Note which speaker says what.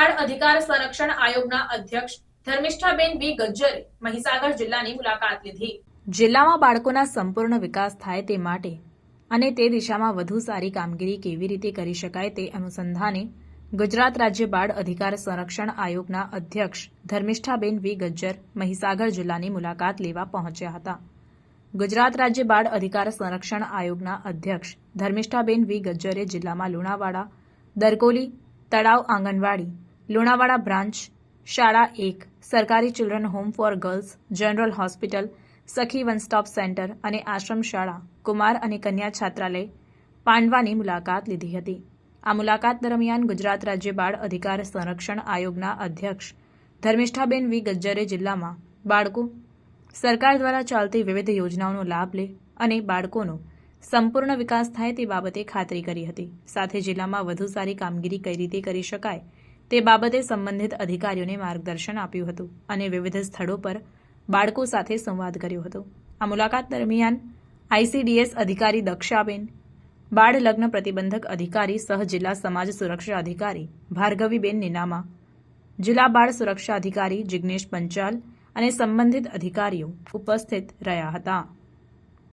Speaker 1: બાળ અધિકાર સંરક્ષણ આયોગના અધ્યક્ષ ધર્મિષ્ઠાબેન બી ગજ્જરે મહીસાગર જિલ્લાની મુલાકાત લીધી.
Speaker 2: જિલ્લામાં બાળકોના સંપૂર્ણ વિકાસ થાય તે માટે અને તે દિશામાં વધુ સારી કામગીરી કેવી રીતે કરી શકાય તે અનુસંધાને ગુજરાત રાજ્ય બાળ અધિકાર સંરક્ષણ આયોગના અધ્યક્ષ ધર્મિષ્ઠાબેન વી ગજ્જર મહીસાગર જિલ્લાની મુલાકાત લેવા પહોંચ્યા હતા. ગુજરાત રાજ્ય બાળ અધિકાર સંરક્ષણ આયોગના અધ્યક્ષ ધર્મિષ્ઠાબેન વી ગજ્જરે જિલ્લામાં લુણાવાડા, દરકોલી, તળાવ આંગણવાડી લુણાવાડા બ્રાન્ચ, શાળા એક, સરકારી children home for girls general hospital Sakhi one stop centre અને આશ્રમ શાળા, કુમાર અને કન્યા છાત્રાલય, પાંડવાની મુલાકાત લીધી હતી. આ મુલાકાત દરમિયાન ગુજરાત રાજ્ય બાળ અધિકાર સંરક્ષણ આયોગના અધ્યક્ષ ધર્મિષ્ઠાબેન વી. ગજ્જરે જિલ્લામાં બાળકો, સરકાર દ્વારા ચાલતી વિવિધ યોજનાઓનો લાભ લે અને બાળકોનો સંપૂર્ણ વિકાસ થાય તે બાબતે ખાતરી કરી હતી. સાથે જિલ્લામાં વધુ સારી કામગીરી કઈ રીતે કરી શકાય તે બાબતે સંબંધિત અધિકારીઓને માર્ગદર્શન આપ્યું હતું અને વિવિધ સ્થળો પર બાળકો સાથે સંવાદ કર્યો હતો. આ મુલાકાત દરમિયાન આઈસીડીએસ અધિકારી દક્ષાબેન, બાળ લગ્ન પ્રતિબંધક અધિકારી સહ જિલ્લા સમાજ સુરક્ષા અધિકારી ભાર્ગવીબેન નિનામા, જિલ્લા બાળ સુરક્ષા અધિકારી જિગ્નેશ પંચાલ અને સંબંધિત અધિકારીઓ ઉપસ્થિત રહ્યા હતા.